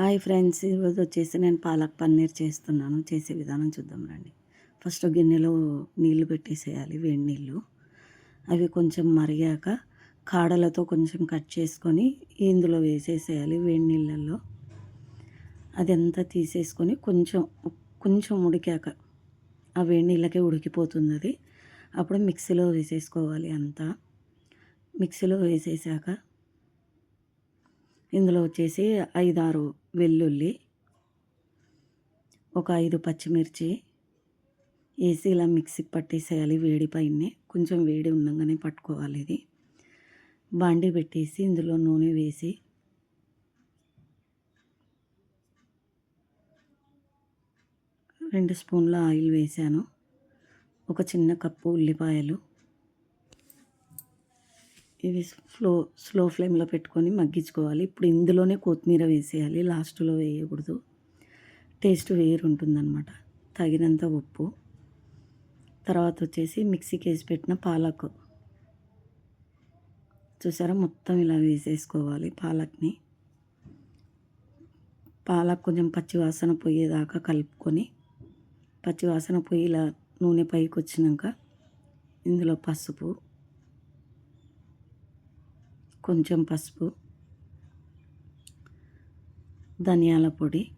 Hi friends ఈరోజు వచ్చేసి నేను పాలక్ పన్నీర్ చేస్తున్నాను. చేసే విధానం చూద్దాం రండి. ఫస్ట్ గిన్నెలో నీళ్ళు పెట్టేసేయాలి వేడి నీళ్ళు అవి కొంచెం మరిగాక కాడలతో కొంచెం కట్ చేసుకొని ఇందులో వేసేసేయాలి వేడి నీళ్ళల్లో. అదంతా తీసేసుకొని కొంచెం కొంచెం ఉడికాక ఆ వేడి నీళ్ళకే ఉడికిపోతుంది అది. అప్పుడు మిక్సీలో వేసేసుకోవాలి అంతా. మిక్సీలో వేసేసాక ఇందులో వచ్చేసి ఐదారు వెల్లుల్లి ఒక ఐదు పచ్చిమిర్చి వేసి ఇలా మిక్సీకి పట్టేసేయాలి వేడి పైన. కొంచెం వేడి ఉండగానే పట్టుకోవాలి ఇది. బాండి పెట్టేసి ఇందులో నూనె వేసి రెండు స్పూన్ల ఆయిల్ వేసాను. ఒక చిన్న కప్పు ఉల్లిపాయలు ఇవి స్లో స్లో ఫ్లేమ్లో పెట్టుకొని మగ్గించుకోవాలి. ఇప్పుడు ఇందులోనే కొత్తిమీర వేసేయాలి. లాస్ట్లో వేయకూడదు. టేస్ట్ వేరు ఉంటుందన్నమాట తగినంత ఉప్పు. తర్వాత వచ్చేసి మిక్సీకి వేసి పెట్టిన పాలకు. చూసారా? మొత్తం ఇలా వేసేసుకోవాలి పాలక్ని. పాలక్ కొంచెం పచ్చివాసన పోయేదాకా కలుపుకొని పచ్చివాసన పోయి ఇలా నూనె పైకి వచ్చినాక ఇందులో పసుపు కొంచెం పసుపు ధనియాల పొడి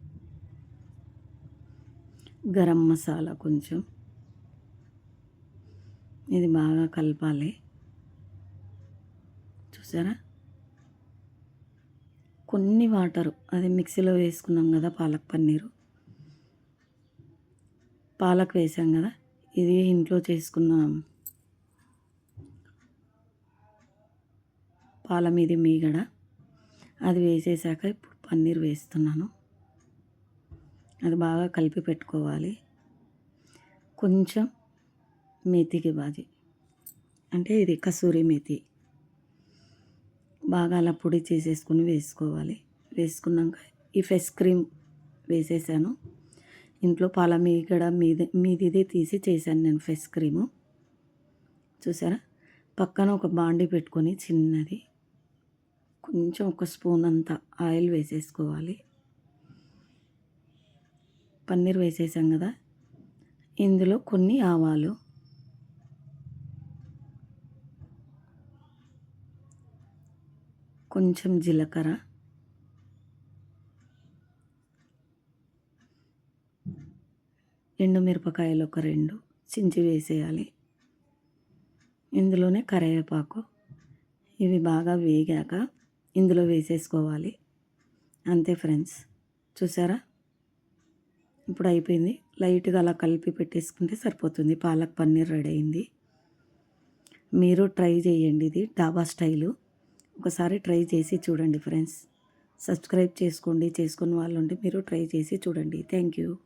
గరం మసాలా కొంచెం. ఇది బాగా కలపాలి. చూసారా? కొన్ని వాటరు అది మిక్సీలో వేసుకున్నాం కదా పాలక్ పన్నీరు. పాలక్ వేసాం కదా ఇది ఇంట్లో చేసుకున్న. పాల మీది మీగడ. అది వేసేసాక ఇప్పుడు పన్నీర్ వేస్తున్నాను. అది బాగా కలిపి పెట్టుకోవాలి. కొంచెం మేతికి బాజీ. అంటే ఇది కసూరి మేతి. బాగా అలా పొడి చేసేసుకుని వేసుకోవాలి. వేసుకున్నాక ఈ ఫెస్ క్రీమ్ వేసేసాను. ఇంట్లో పాల మీగడ మీది మీదిదే తీసి చేశాను నేను ఫెస్ క్రీము. చూసారా? పక్కన ఒక బాండి పెట్టుకొని చిన్నది. కొంచెం ఒక స్పూన్ అంత ఆయిల్ వేసేసుకోవాలి. పన్నీర్ వేసేసాం కదా ఇందులో కొన్ని ఆవాలు. కొంచెం జీలకర్ర. ఎండుమిరపకాయలు ఒక రెండు చించి వేసేయాలి. ఇందులోనే కరివేపాకు. ఇవి బాగా వేగాక ఇందులో వేసేసుకోవాలి. అంతే ఫ్రెండ్స్. చూసారా? ఇప్పుడు అయిపోయింది. లైట్గా అలా కలిపి పెట్టేసుకుంటే సరిపోతుంది. పాలక్ పన్నీర్ రెడీ అయింది. మీరు ట్రై చేయండి ఇది డాబా స్టైలు. ఒకసారి ట్రై చేసి చూడండి ఫ్రెండ్స్. సబ్స్క్రైబ్ చేసుకోండి. చేసుకున్న వాళ్ళు ఉంటే మీరు ట్రై చేసి చూడండి. Thank you.